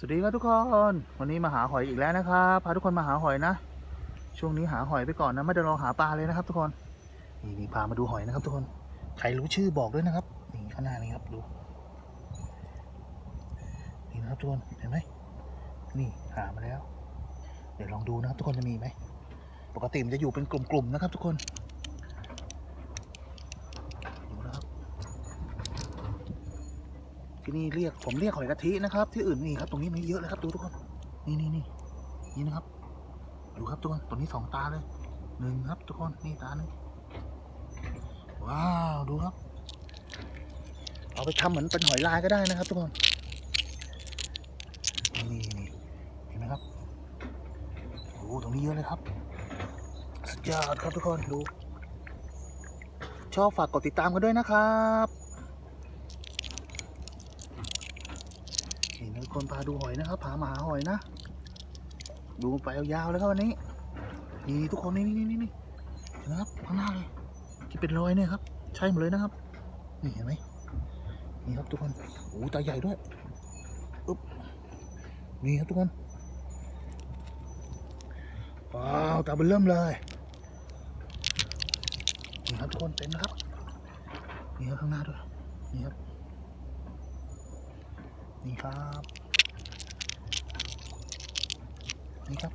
สวัสดีครับทุกคน วันนี้มาหาหอยอีกแล้วนะครับพาทุกคนมาหาหอยนะ ช่วงนี้หาหอยไปก่อนนะไม่ได้รอหาปลาเลยนะครับ ทุกคนนี่นี่พามาดูหอยนะครับ ทุกคนใครรู้ชื่อบอกด้วยนะครับนี่ข้างหน้านี้ครับดูนี่นะครับทุกคนเห็นไหมนี่หามาแล้ว เดี๋ยวลองดูนะครับ ทุกคนจะมีไหมปกติมันจะอยู่เป็นกลุ่มๆนะครับ ทุกคน ดูนะครับ ที่นี่เรียกผมเรียกหอยกะทินะครับ ที่อื่นนี่ครับตรงนี้มีเยอะเลยครับดูทุกคนนี่นี่นี่นี่นะครับดูครับทุกคนตัวนี้สองตาเลยหนึ่งครับทุกคนนี่ตาหนึ่งว้าวดูครับ เอาไปทำเหมือนเป็นหอยลายก็ได้นะครับ ทุกคนนี่นี่นี่เห็นไหมครับโอ้ตรงนี้เยอะเลยครับสุดยอดครับทุกคนดู ชอบฝากกดติดตามกันด้วยนะครับ นี่นะทุกคนพาดูหอยนะครับพามาหาหอยนะ ดูไปยาวๆเลยครับวันนี้ นี่ทุกคนนี่นี่นี่นี่เห็นไหมครับข้างหน้าเลยที่เป็นรอยเนี่ยครับ ใช่หมดเลยนะครับ นี่เห็นไหมนี่ครับทุกคนโอ้ตาใหญ่ด้วยอุ๊บนี่ครับทุกคนว้าวตาเบิ่เริ่มเลยนี่ครับทุกคนเต็มนะครับนี่ครับข้างหน้าด้วยนี่ครับ นี่ครับ นี่ครับ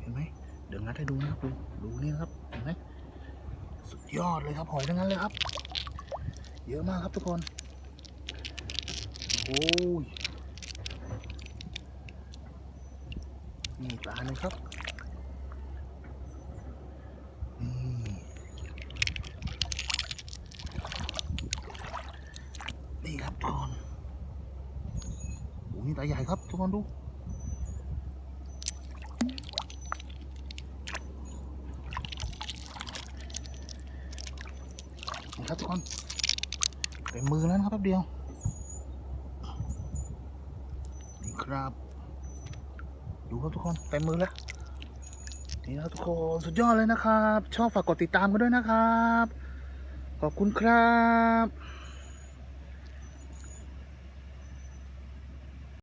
เห็นไหมเดี๋ยวงัดให้ดูนะครับดูดูนี่ครับ เห็นไหมสุดยอดเลยครับหอยทั้งนั้นเลยครับ เยอะมากครับทุกคน โอ้ยนี่ปลาหนึ่งครับนี่ครับทุกคน นี่ตาใหญ่ครับทุกคนดูนี่ครับทุกคนเต็มมือแล้วนะครับแป๊บเดียวนี่ครับ ดูครับทุกคนเต็มมือแล้วนี่นะครับทุกคนสุดยอดเลยนะครับ ชอบฝากกดติดตามกันด้วยนะครับ ขอบคุณครับ